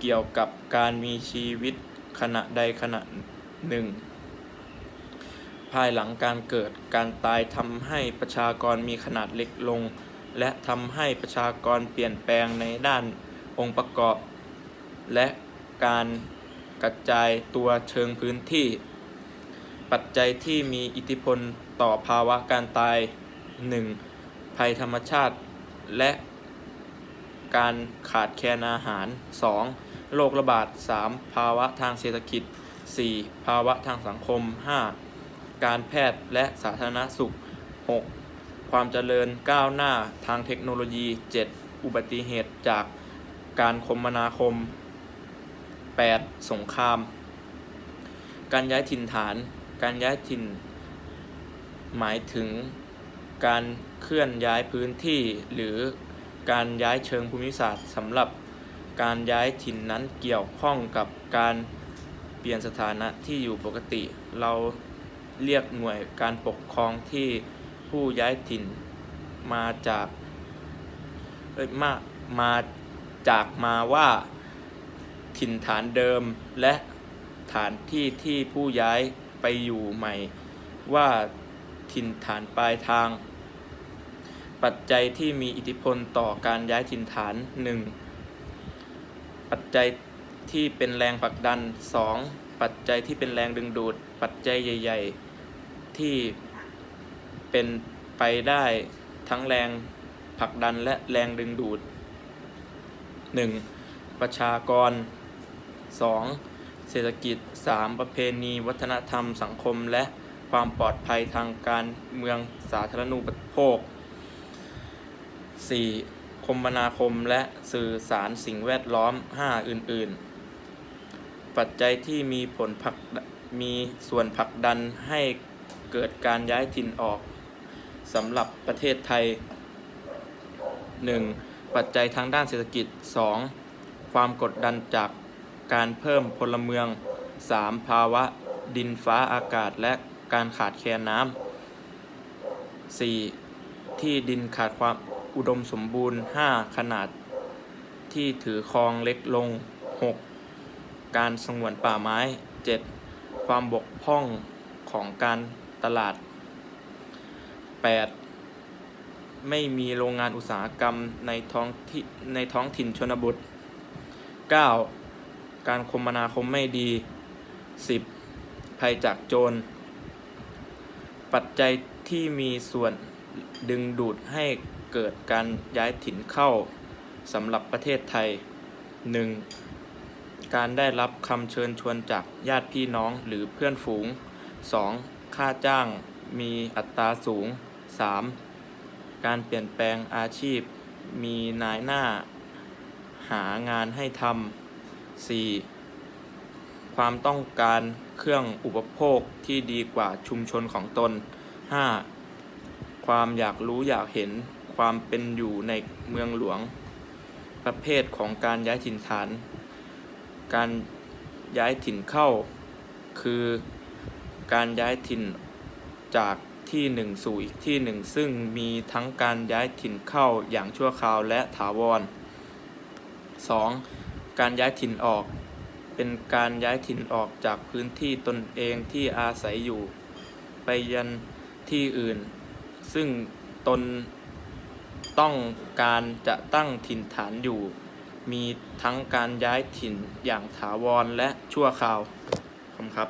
เกี่ยวกับการมีชีวิตขณะใดขณะหนึ่ง ภายหลังการเกิดการตายทำให้ประชากรมีขนาดเล็กลง และทำให้ประชากรเปลี่ยนแปลงในด้านองค์ประกอบ และการกระจายตัวเชิงพื้นที่ ปัจจัยที่มีอิทธิพลต่อภาวะการตาย 1. ภัยธรรมชาติ และ การขาดแคลนอาหาร 2. โรคระบาด 3. ภาวะทางเศรษฐกิจ 4. ภาวะทางสังคม 5. การแพทย์และสาธารณสุข 6. ความเจริญก้าวหน้าทางเทคโนโลยี 7. อุบัติเหตุจากการคมนาคม 8. สงคราม การย้ายถิ่นฐาน การย้ายถิ่น หมายถึงการเคลื่อนย้ายพื้นที่หรือ การย้ายเชิงภูมิศาสตร์สำหรับการย้ายถิ่นนั้นเกี่ยวข้องกับการเปลี่ยนสถานะที่อยู่ปกติ เราเรียกหน่วยการปกครองที่ผู้ย้ายถิ่นมาจากเอ้ยมามาจากมาว่าถิ่นฐานเดิมและฐานที่ที่ผู้ย้ายไปอยู่ใหม่ ว่าถิ่นฐานปลายทาง ปัจจัยที่มีอิทธิพลต่อการย้ายถิ่นฐาน 1. ปัจจัยที่เป็นแรงผลักดัน 2. ปัจจัยที่เป็นแรงดึงดูด ปัจจัยใหญ่ ๆ ที่เป็นไปได้ทั้งแรงผลักดันและแรงดึงดูด 1. ประชากร 2. เศรษฐกิจ 3. ประเพณีวัฒนธรรมสังคมและความปลอดภัยทางการเมืองสาธารณูปโภค 4. คมนาคมและสื่อสารสิ่งแวดล้อม 5 อื่น ๆ ปัจจัยที่มีผลผลักมีส่วนผลักดันให้เกิดการย้ายถิ่นออกสำหรับประเทศไทย 1. ปัจจัยทางด้านเศรษฐกิจ 2. ความกดดันจากการเพิ่มพลเมือง 3. ภาวะดินฟ้าอากาศและการขาดแคลนน้ำ 4. ที่ดินขาดความ อุดมสมบูรณ์ 5. ขนาดที่ถือครองเล็กลง 6. การสงวนป่าไม้ 7. ความบกพร่องของการตลาด 8. ไม่มีโรงงานอุตสาหกรรมในท้องที่ในท้องถิ่นชนบท 9. การคมนาคมไม่ดี 10. ภัยจากโจร ปัจจัยที่มีส่วนดึงดูดให้ เกิดการย้ายถิ่นเข้าสำหรับประเทศไทย 1. การได้รับคำเชิญชวนจากญาติพี่น้องหรือเพื่อนฝูง 2. ค่าจ้างมีอัตราสูง 3. การเปลี่ยนแปลงอาชีพ มีนายหน้า หางานให้ทำ 4. ความต้องการเครื่องอุปโภคที่ดีกว่าชุมชนของตน 5. ความอยากรู้อยากเห็น ความเป็นอยู่ในเมืองหลวง ประเภทของการย้ายถิ่นฐาน การย้ายถิ่นเข้า คือการย้ายถิ่นจากที่หนึ่งสู่อีกที่หนึ่งซึ่งมีทั้งการย้ายถิ่นเข้าอย่างชั่วคราวและถาวร 2. การย้ายถิ่นออก เป็นการย้ายถิ่นออกจากพื้นที่ตนเองที่อาศัยอยู่ ไปยันที่อื่น ซึ่งตน ต้องการจะตั้งถิ่นฐานอยู่ มีทั้งการย้ายถิ่นอย่างถาวรและชั่วคราวขอบคุณครับ